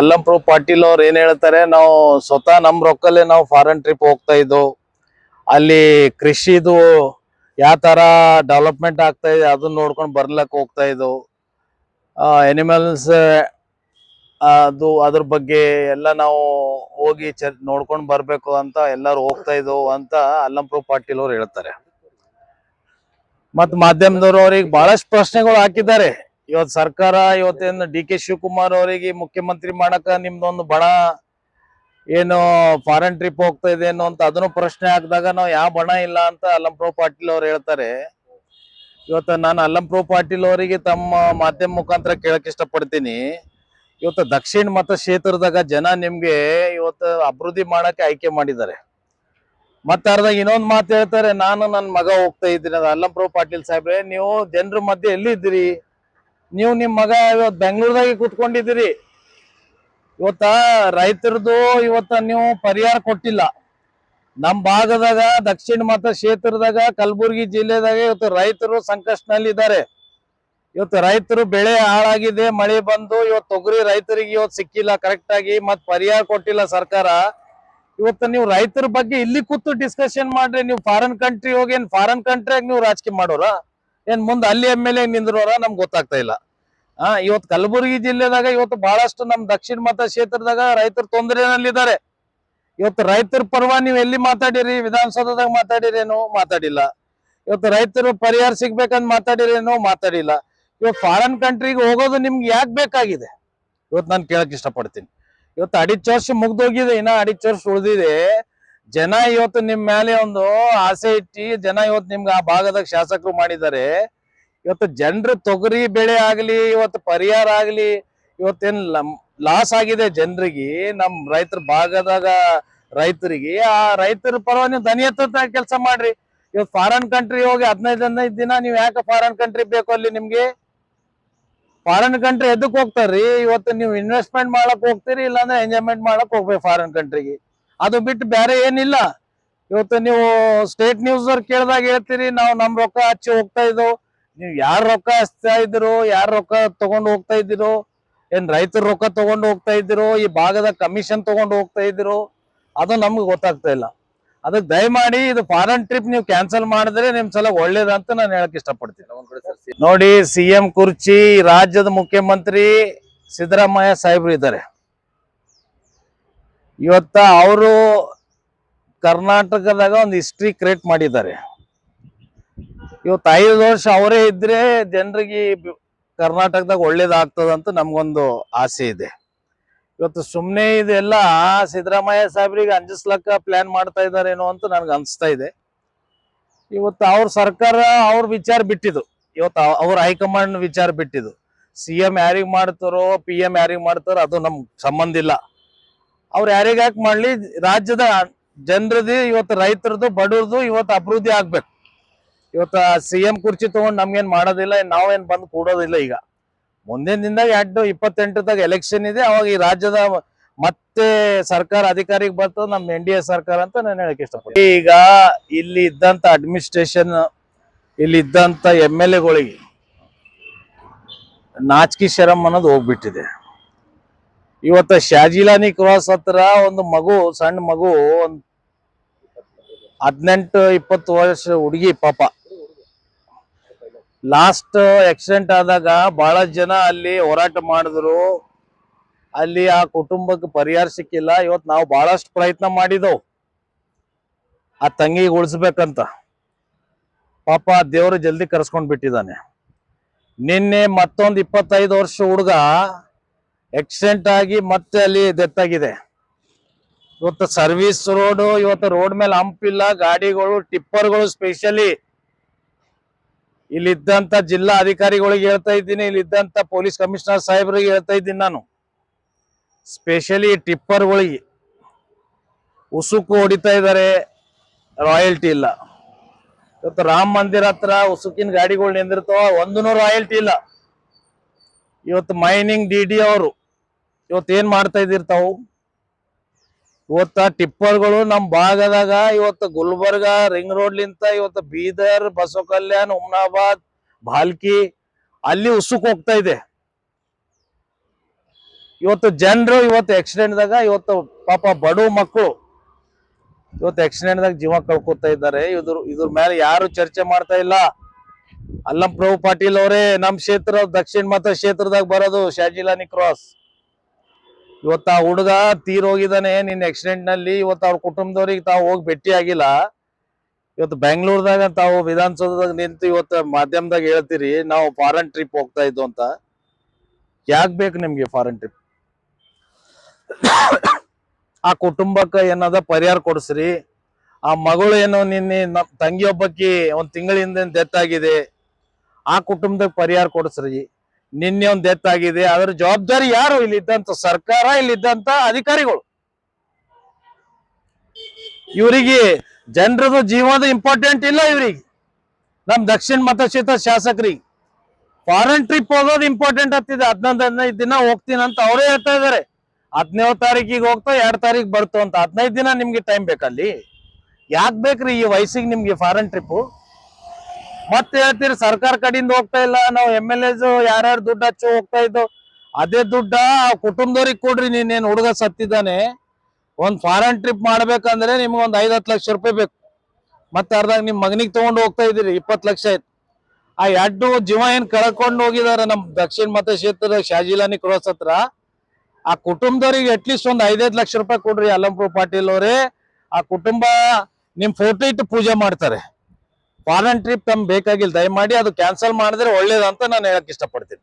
ಅಲ್ಲಂಪ್ರಭು ಪಾಟೀಲ್ ಅವ್ರು ಏನ್ ಹೇಳ್ತಾರೆ, ನಾವು ಸ್ವತಃ ನಮ್ ರೊಕ್ಕಲ್ಲೇ ನಾವು ಫಾರಿನ್ ಟ್ರಿಪ್ ಹೋಗ್ತಾ ಇದ್ದೋ, ಅಲ್ಲಿ ಕೃಷಿದು ಯಾವ ತರ ಡೆವಲಪ್ಮೆಂಟ್ ಆಗ್ತಾ ಇದೆ, ಅದನ್ನ ನೋಡ್ಕೊಂಡು ಬರ್ಲಕ್ ಹೋಗ್ತಾ ಇದ್ದೋ ಎನಿಮಲ್ಸ್ ಅದು ಅದ್ರ ಬಗ್ಗೆ ಎಲ್ಲ ನಾವು ಹೋಗಿ ಚರ್, ನೋಡ್ಕೊಂಡು ಬರ್ಬೇಕು ಅಂತ ಎಲ್ಲಾರು ಹೋಗ್ತಾ ಇದ್ದೋ ಅಂತ ಅಲ್ಲಂಪ್ರಭು ಪಾಟೀಲ್ ಅವ್ರು ಹೇಳ್ತಾರೆ. ಮತ್ ಮಾಧ್ಯಮದವರು ಅವ್ರಿಗೆ ಬಹಳಷ್ಟು ಪ್ರಶ್ನೆಗಳು ಹಾಕಿದ್ದಾರೆ. ಇವತ್ ಸರ್ಕಾರ ಇವತ್ತೇನು ಡಿ ಕೆ ಶಿವಕುಮಾರ್ ಅವರಿಗೆ ಮುಖ್ಯಮಂತ್ರಿ ಮಾಡಕ ನಿಮ್ದೊಂದು ಬಣ ಏನು ಫಾರಿನ್ ಟ್ರಿಪ್ ಹೋಗ್ತಾ ಇದೆ ಏನು ಅಂತ ಅದನ್ನು ಪ್ರಶ್ನೆ ಹಾಕಿದಾಗ ನಾವು ಯಾವ ಬಣ ಇಲ್ಲ ಅಂತ ಅಲ್ಲಂಪ್ರೋ ಪಾಟೀಲ್ ಅವ್ರು ಹೇಳ್ತಾರೆ. ಇವತ್ತು ನಾನು ಅಲ್ಲಂಪ್ರೋ ಪಾಟೀಲ್ ಅವರಿಗೆ ತಮ್ಮ ಮಾಧ್ಯಮ ಮುಖಾಂತರ ಕೇಳಕ್ ಇಷ್ಟಪಡ್ತೀನಿ. ಇವತ್ತು ದಕ್ಷಿಣ ಮತ ಕ್ಷೇತ್ರದಾಗ ಜನ ನಿಮ್ಗೆ ಇವತ್ತು ಅಭಿವೃದ್ಧಿ ಮಾಡಕ್ಕೆ ಆಯ್ಕೆ ಮಾಡಿದ್ದಾರೆ. ಮತ್ತೆ ಅರ್ಧಾಗ ಇನ್ನೊಂದ್ ಮಾತು ಹೇಳ್ತಾರೆ, ನಾನು ನನ್ನ ಮಗ ಹೋಗ್ತಾ ಇದ್ದೀನಿ. ಅಲ್ಲಂಪ್ರೋ ಪಾಟೀಲ್ ಸಾಹೇಬ್ರೆ, ನೀವು ಜನರ ಮಧ್ಯೆ ಎಲ್ಲಿ ಇದ್ದೀರಿ ನೀವು ನಿಮ್ ಮಗ ಇವತ್ ಬೆಂಗಳೂರದಾಗೆ ಕೂತ್ಕೊಂಡಿದ್ದೀರಿ. ಇವತ್ತ ರೈತರದು ಇವತ್ತ ನೀವು ಪರಿಹಾರ ಕೊಟ್ಟಿಲ್ಲ. ನಮ್ ಭಾಗದಾಗ, ದಕ್ಷಿಣ ಮತ ಕ್ಷೇತ್ರದಾಗ, ಕಲಬುರಗಿ ಜಿಲ್ಲೆದಾಗ ಇವತ್ತು ರೈತರು ಸಂಕಷ್ಟನಲ್ಲಿ ಇದ್ದಾರೆ. ಇವತ್ತು ರೈತರು ಬೆಳೆ ಹಾಳಾಗಿದೆ, ಮಳೆ ಬಂದು ಇವತ್ತು ತೊಗರಿ ರೈತರಿಗೆ ಇವತ್ತು ಸಿಕ್ಕಿಲ್ಲ ಕರೆಕ್ಟ್ ಆಗಿ ಮತ್ ಪರಿಹಾರ ಕೊಟ್ಟಿಲ್ಲ ಸರ್ಕಾರ. ಇವತ್ತು ನೀವು ರೈತರ ಬಗ್ಗೆ ಇಲ್ಲಿ ಕೂತು ಡಿಸ್ಕಷನ್ ಮಾಡ್ರಿ, ನೀವು ಫಾರಿನ್ ಕಂಟ್ರಿ ಹೋಗಿ ಫಾರಿನ್ ಕಂಟ್ರಿಯಾಗ ನೀವು ರಾಜಕೀಯ ಮಾಡೋರ? ಏನ್ ಮುಂದೆ ಅಲ್ಲಿ ಎಂ ಎಲ್ ಎ ನಿಂದ್ರೋರ ನಮ್ಗೆ ಗೊತ್ತಾಗ್ತಾ ಇಲ್ಲ. ಆ ಇವತ್ತು ಕಲಬುರಗಿ ಜಿಲ್ಲೆದಾಗ ಇವತ್ತು ಬಹಳಷ್ಟು ನಮ್ ದಕ್ಷಿಣ ಮತ ಕ್ಷೇತ್ರದಾಗ ರೈತರು ತೊಂದರೆನಲ್ಲಿದ್ದಾರೆ. ಇವತ್ತು ರೈತರ ಪರವ ನೀವು ಎಲ್ಲಿ ಮಾತಾಡಿರಿ? ವಿಧಾನಸೌಧದಾಗ ಮಾತಾಡಿರೇನು ಮಾತಾಡಿಲ್ಲ. ಇವತ್ತು ರೈತರು ಪರಿಹಾರ ಸಿಗ್ಬೇಕಂತ ಮಾತಾಡಿರೇನು ಮಾತಾಡಿಲ್ಲ. ಇವತ್ತು ಫಾರಿನ್ ಕಂಟ್ರಿಗೆ ಹೋಗೋದು ನಿಮ್ಗೆ ಯಾಕೆ ಬೇಕಾಗಿದೆ? ಇವತ್ತು ನಾನು ಕೇಳಕ್ ಇಷ್ಟಪಡ್ತೀನಿ. ಇವತ್ತು ಅಡಿಚ್ ವರ್ಷ ಮುಗ್ದೋಗಿದೆ, ಇನ್ನ ಅಡಿಚ್ ವರ್ಷ ಉಳಿದಿದೆ. ಜನ ಇವತ್ತು ನಿಮ್ ಮೇಲೆ ಒಂದು ಆಸೆ ಇಟ್ಟಿ ಜನ ಇವತ್ತು ನಿಮ್ಗೆ ಆ ಭಾಗದಾಗ ಶಾಸಕರು ಮಾಡಿದ್ದಾರೆ. ಇವತ್ತು ಜನರು ತೊಗರಿ ಬೆಳೆ ಆಗ್ಲಿ, ಇವತ್ತು ಪರಿಹಾರ ಆಗ್ಲಿ, ಇವತ್ತೇನ್ ಲಾಸ್ ಆಗಿದೆ ಜನರಿಗೆ, ನಮ್ ರೈತರ ಭಾಗದಾಗ ರೈತರಿಗೆ, ಆ ರೈತರ ಪರವಾಗಿ ನೀವು ದನಿ ಕೆಲಸ ಮಾಡ್ರಿ. ಇವತ್ತು ಫಾರಿನ್ ಕಂಟ್ರಿ ಹೋಗಿ ಹದಿನೈದು ಹದಿನೈದು ದಿನ ನೀವು ಯಾಕೆ ಫಾರಿನ್ ಕಂಟ್ರಿ ಬೇಕು ಅಲ್ಲಿ ನಿಮ್ಗೆ? ಫಾರಿನ್ ಕಂಟ್ರಿ ಎದಕ್ ಹೋಗ್ತಾರ್ರಿ? ಇವತ್ತು ನೀವು ಇನ್ವೆಸ್ಟ್ಮೆಂಟ್ ಮಾಡಕ್ ಹೋಗ್ತೀರಿ, ಇಲ್ಲಾಂದ್ರೆ ಎಂಜಾಯ್ಮೆಂಟ್ ಮಾಡಕ್ ಹೋಗ್ಬೇಕು ಫಾರಿನ್ ಕಂಟ್ರಿಗೆ ಅದು ಬಿಟ್ಟು ಬೇರೆ ಏನಿಲ್ಲ. ಇವತ್ತು ನೀವು ಸ್ಟೇಟ್ ನ್ಯೂಸ್ ಅವ್ರು ಕೇಳಿದಾಗ ಹೇಳ್ತೀರಿ ನಾವು ನಮ್ ರೊಕ್ಕ ಹಚ್ಚಿ ಹೋಗ್ತಾ ಇದ್ದೋ ನೀವು ಯಾರ್ ರೊಕ್ಕ ಹಚ್ತಾ ಇದ್ರು ಯಾರ್ ರೊಕ್ಕ ತಗೊಂಡು ಹೋಗ್ತಾ ಇದ್ದೀರೋ ಏನ್ ರೈತರ ರೊಕ್ಕ ತಗೊಂಡು ಹೋಗ್ತಾ ಇದ್ದೀರೋ ಈ ಭಾಗದ ಕಮಿಷನ್ ತಗೊಂಡು ಹೋಗ್ತಾ ಇದ್ದೀರೋ ಅದು ನಮ್ಗೆ ಗೊತ್ತಾಗ್ತಾ ಇಲ್ಲ. ಅದಕ್ಕೆ ದಯಮಾಡಿ ಇದು ಫಾರಿನ್ ಟ್ರಿಪ್ ನೀವು ಕ್ಯಾನ್ಸಲ್ ಮಾಡಿದ್ರೆ ನಿಮ್ ಸಲ ಒಳ್ಳೇದಂತ ನಾನು ಹೇಳಕ್ ಇಷ್ಟಪಡ್ತೀನಿ. ನೋಡಿ ಸಿ ಎಂ ಕುರ್ಚಿ ರಾಜ್ಯದ ಮುಖ್ಯಮಂತ್ರಿ ಸಿದ್ದರಾಮಯ್ಯ ಸಾಹೇಬ್ರು ಇದ್ದಾರೆ. ಇವತ್ತ ಅವರು ಕರ್ನಾಟಕದಾಗ ಒಂದು ಹಿಸ್ಟ್ರಿ ಕ್ರಿಯೇಟ್ ಮಾಡಿದ್ದಾರೆ. ಇವತ್ತು ಐದು ವರ್ಷ ಅವರೇ ಇದ್ರೆ ಜನರಿಗೆ ಕರ್ನಾಟಕದಾಗ ಒಳ್ಳೇದಾಗ್ತದಂತ ನಮ್ಗೊಂದು ಆಸೆ ಇದೆ. ಇವತ್ತು ಸುಮ್ಮನೆ ಇದೆಲ್ಲ ಸಿದ್ದರಾಮಯ್ಯ ಸಾಹೇಬ್ರಿಗೆ ಅಂಜಿಸ್ಲಕ್ಕ ಪ್ಲಾನ್ ಮಾಡ್ತಾ ಇದ್ದಾರೇನೋ ಅಂತ ನನ್ಗೆ ಅನಿಸ್ತಾ ಇದೆ. ಇವತ್ತು ಅವ್ರ ಸರ್ಕಾರ ಅವ್ರ ವಿಚಾರ ಬಿಟ್ಟಿದ್ದು. ಇವತ್ತು ಅವ್- ಅವ್ರ ಹೈಕಮಾಂಡ್ ವಿಚಾರ ಬಿಟ್ಟಿದ್ದು. ಸಿ ಎಂ ಯಾರಿಗೆ ಮಾಡ್ತಾರೋ, ಪಿ ಎಂ ಯಾರಿಗೆ ಮಾಡ್ತಾರೋ ಅದು ನಮ್ಗೆ ಸಂಬಂಧ ಇಲ್ಲ. ಅವ್ರು ಯಾರಿಗ ಯಾಕೆ ಮಾಡ್ಲಿ? ರಾಜ್ಯದ ಜನರದು ಇವತ್ತು ರೈತರದು ಬಡವ್ರದ್ದು ಇವತ್ತು ಅಭಿವೃದ್ಧಿ ಆಗ್ಬೇಕು. ಇವತ್ತು ಸಿ ಎಂ ಕುರ್ಚಿ ತಗೊಂಡ್ ನಮ್ಗೇನ್ ಮಾಡೋದಿಲ್ಲ ನಾವೇನ್ ಬಂದು ಕೂಡೋದಿಲ್ಲ ಈಗ. ಮುಂದಿನ ದಿನದಾಗ ಎರಡು ಇಪ್ಪತ್ತೆಂಟದಾಗ ಎಲೆಕ್ಷನ್ ಇದೆ, ಅವಾಗ ಈ ರಾಜ್ಯದ ಮತ್ತೆ ಸರ್ಕಾರ ಅಧಿಕಾರಿಗೆ ಬರ್ತದೆ, ನಮ್ ಎನ್ ಡಿ ಎ ಸರ್ಕಾರ ಅಂತ ನಾನು ಹೇಳಕ್ ಇಷ್ಟಪಡ್ತೀನಿ. ಈಗ ಇಲ್ಲಿ ಇದ್ದಂತ ಅಡ್ಮಿನಿಸ್ಟ್ರೇಷನ್ ಇಲ್ಲಿ ಇದ್ದಂತ ಎಂ ಎಲ್ ಎಗಳಿಗೆ ನಾಚಿಕೆ ಶರಮ್ ಅನ್ನೋದು ಹೋಗ್ಬಿಟ್ಟಿದೆ. ಇವತ್ತ ಶಾಜಿಲಾನಿ ಕ್ರಾಸ್ ಹತ್ರ ಒಂದು ಮಗು, ಸಣ್ಣ ಮಗು, ಒಂದ್ ಹದಿನೆಂಟು, ಇಪ್ಪತ್ತು ವರ್ಷ ಹುಡುಗಿ, ಪಾಪ. ಲಾಸ್ಟ್ ಆಕ್ಸಿಡೆಂಟ್ ಆದಾಗ ಬಹಳ ಜನ ಅಲ್ಲಿ ಹೋರಾಟ ಮಾಡಿದ್ರು. ಅಲ್ಲಿ ಆ ಕುಟುಂಬಕ್ಕೆ ಪರಿಹಾರ ಸಿಕ್ಕಿಲ್ಲ. ಇವತ್ತು ನಾವು ಬಹಳಷ್ಟು ಪ್ರಯತ್ನ ಮಾಡಿದವು. ಆ ತಂಗಿಗೆ ಉಳಿಸ್ಬೇಕಂತ. ಪಾಪ ದೇವರು ಜಲ್ದಿ ಕರ್ಸ್ಕೊಂಡ್ ಬಿಟ್ಟಿದ್ದಾನೆ ನಿನ್ನೆ ಮತ್ತೊಂದು ಇಪ್ಪತ್ತೈದು ವರ್ಷ ಹುಡುಗ ಆಕ್ಸಿಡೆಂಟ್ ಆಗಿ ಮತ್ತೆ ಅಲ್ಲಿ ಡೆತ್ ಆಗಿದೆ. ಇವತ್ತು ಸರ್ವಿಸ್ ರೋಡ್ ಇವತ್ತು ರೋಡ್ ಮೇಲೆ ಹಂಪ್ ಇಲ್ಲ, ಗಾಡಿಗಳು ಟಿಪ್ಪರ್ಗಳು ಸ್ಪೆಷಲಿ ಇಲ್ಲಿದ್ದಂತ ಜಿಲ್ಲಾ ಅಧಿಕಾರಿಗಳಿಗೆ ಹೇಳ್ತಾ ಇದ್ದೀನಿ, ಇಲ್ಲಿದ್ದಂತ ಪೊಲೀಸ್ ಕಮಿಷನರ್ ಸಾಹೇಬ್ರಿಗೆ ಹೇಳ್ತಾ ಇದ್ದೀನಿ ನಾನು. ಸ್ಪೆಷಲಿ ಟಿಪ್ಪರ್ಗಳಿಗೆ ಉಸುಕು ಹೊಡಿತಾ ಇದ್ದಾರೆ ರಾಯಲ್ಟಿ ಇಲ್ಲ. ಇವತ್ತು ರಾಮ ಮಂದಿರ ಹತ್ರ ಉಸುಕಿನ ಗಾಡಿಗಳು ನಿಂದಿರ್ತಾವ ಒಂದೂ ರಾಯಲ್ಟಿ ಇಲ್ಲ. ಇವತ್ತು ಮೈನಿಂಗ್ ಡಿ ಡಿ ಅವರು ಇವತ್ತು ಏನ್ ಮಾಡ್ತಾ ಇದ್ದಿರ್ತಾವು ಇವತ್ತ ಟಿಪ್ಪರ್ಗಳು ನಮ್ಮ ಭಾಗದಾಗ, ಇವತ್ತು ಗುಲ್ಬರ್ಗ, ರಿಂಗ್ ರೋಡ್ ಲಿಂತ ಇವತ್ತು ಬೀದರ್ ಬಸವ ಕಲ್ಯಾಣ್ ಉಮ್ನಾಬಾದ್, ಭಾಲ್ಕಿ, ಅಲ್ಲಿ ಉಸುಕ್ ಹೋಗ್ತಾ ಇದೆ. ಇವತ್ತು ಜನರು ಇವತ್ತು ಆಕ್ಸಿಡೆಂಟ್ದಾಗ ಇವತ್ತು ಪಾಪ ಬಡು ಮಕ್ಕಳು ಇವತ್ತು ಆಕ್ಸಿಡೆಂಟ್ದಾಗ ಜೀವ ಕಳ್ಕೊತಾ ಇದ್ದಾರೆ. ಇದ್ರ ಇದ್ರ ಮೇಲೆ ಯಾರು ಚರ್ಚೆ ಮಾಡ್ತಾ ಇಲ್ಲ. ಅಲ್ಲಂ ಪ್ರಭು ಪಾಟೀಲ್ ಅವರೇ ನಮ್ಮ ಕ್ಷೇತ್ರ, ದಕ್ಷಿಣ ಮತ ಕ್ಷೇತ್ರದಾಗ ಬರೋದು ಶಾಜಿಲಾನಿ ಕ್ರಾಸ್. ಇವತ್ತ ಹುಡುಗ ತೀರ್ ಹೋಗಿದ್ದಾನೆ ನಿನ್ನ ಆಕ್ಸಿಡೆಂಟ್ನಲ್ಲಿ, ಇವತ್ತು ಅವ್ರ ಕುಟುಂಬದವ್ರಿಗೆ ತಾವು ಹೋಗಿ ಭೇಟಿ ಆಗಿಲ್ಲ. ಇವತ್ತು ಬೆಂಗಳೂರದಾಗ ತಾವು ವಿಧಾನಸೌಧದಾಗ ನಿಂತು ಇವತ್ತು ಮಾಧ್ಯಮದಾಗ ಹೇಳ್ತೀರಿ, ನಾವು ಫಾರಿನ್ ಟ್ರಿಪ್ ಹೋಗ್ತಾ ಇದ್ದು ಅಂತ. ಯಾಕ್ ಬೇಕು ನಿಮ್ಗೆ ಫಾರಿನ್ ಟ್ರಿಪ್ ಆ ಕುಟುಂಬಕ್ಕೆ ಏನದ ಪರಿಹಾರ ಕೊಡಿಸ್ರಿ. ಆ ಮಗಳು ಏನೋ ನಿನ್ನೆ ನಮ್ ತಂಗಿ ಒಂದು ಒಂದ್ ತಿಂಗಳಿಂದ ಡೆತ್ ಆಗಿದೆ. ಆ ಕುಟುಂಬದಾಗ ಪರಿಹಾರ ಕೊಡಿಸ್ರಿ. ನಿನ್ನೆ ಒಂದು ಡೆತ್ ಆಗಿದೆ. ಅದರ ಜವಾಬ್ದಾರಿ ಯಾರು? ಇಲ್ಲಿದ್ದಂತ ಸರ್ಕಾರ ಇಲ್ಲಿದ್ದಂತ ಅಧಿಕಾರಿಗಳು. ಇವರಿಗೆ ಜನರದ ಜೀವನದ ಇಂಪಾರ್ಟೆಂಟ್ ಇಲ್ಲ ಇವರಿಗೆ. ನಮ್ ದಕ್ಷಿಣ ಮತಕ್ಷೇತ್ರ ಶಾಸಕರಿಗೆ. ಫಾರಿನ್ ಟ್ರಿಪ್ ಹೋಗೋದು ಇಂಪಾರ್ಟೆಂಟ್ ಆಗ್ತಿದೆ. ಹದಿನೈದು ಹದಿನೈದು ದಿನ ಹೋಗ್ತೀನಿ ಅಂತ ಅವರೇ ಹೇಳ್ತಾ ಇದಾರೆ ಹದಿನೇಳು ತಾರೀಕಿಗೆ ಹೋಗ್ತಾ ಎರಡು ತಾರೀಕು ಬರ್ತು ಅಂತ. ಹದಿನೈದು ದಿನ ನಿಮ್ಗೆ ಟೈಮ್ ಬೇಕಲ್ಲಿ? ಯಾಕೆ ಬೇಕ್ರಿ ಈ ವಯಸ್ಸಿಗೆ ನಿಮ್ಗೆ ಫಾರಿನ್ ಟ್ರಿಪ್ ಮತ್ತೆ ಹೇಳ್ತೀರಿ, ಸರ್ಕಾರ ಕಡೆಯಿಂದ ಹೋಗ್ತಾ ಇಲ್ಲ. ನಾವು ಎಂ ಎಲ್ ಎಸ್ ಯಾರ್ಯಾರು ದುಡ್ಡು ಹಚ್ಚು ಹೋಗ್ತಾ ಇದ್ದು, ಅದೇ ದುಡ್ಡ ಕುಟುಂಬದವ್ರಿಗೆ ಕೊಡ್ರಿ, ನೀನೇನ್ ಹುಡುಗ ಸತ್ತಿದ್ದಾನೆ. ಒಂದ್ ಫಾರಿನ್ ಟ್ರಿಪ್ ಮಾಡ್ಬೇಕಂದ್ರೆ ನಿಮ್ಗೆ ಒಂದ್ ಐದ್ ಹತ್ತು ಲಕ್ಷ ರೂಪಾಯಿ ಬೇಕು. ಮತ್ತೆ ಅರ್ಧಾಗ ನಿಮ್ ಮಗನಿಗೆ ತಗೊಂಡು ಹೋಗ್ತಾ ಇದ್ದೀರಿ, ಇಪ್ಪತ್ತು ಲಕ್ಷ ಆಯ್ತು. ಆ ಎರಡು ಜೀವ ಏನ್ ಕಳ್ಕೊಂಡು ಹೋಗಿದಾರೆ ನಮ್ ದಕ್ಷಿಣ ಮತಕ್ಷೇತ್ರದ ಶಾಜಿಲಾನಿ ಕ್ರಾಸ್ ಹತ್ರ. ಆ ಕುಟುಂಬದವ್ರಿಗೆ ಅಟ್ಲೀಸ್ಟ್ ಒಂದ್ ಐದೈದು ಲಕ್ಷ ರೂಪಾಯಿ ಕೊಡ್ರಿ ಅಲ್ಲಂಪುರ್ ಪಾಟೀಲ್ ಅವರೇ. ಆ ಕುಟುಂಬ ನಿಮ್ ಫೋಟೋ ಇಟ್ಟು ಪೂಜೆ ಮಾಡ್ತಾರೆ. ಫಾರಿನ್ ಟ್ರಿಪ್ ತಮ್ಗೆ ಬೇಕಾಗಿಲ್ಲ. ದಯಮಾಡಿ ಅದು ಕ್ಯಾನ್ಸಲ್ ಮಾಡಿದ್ರೆ ಒಳ್ಳೇದಂತ ನಾನು ಹೇಳಕ್ ಇಷ್ಟಪಡ್ತೀನಿ.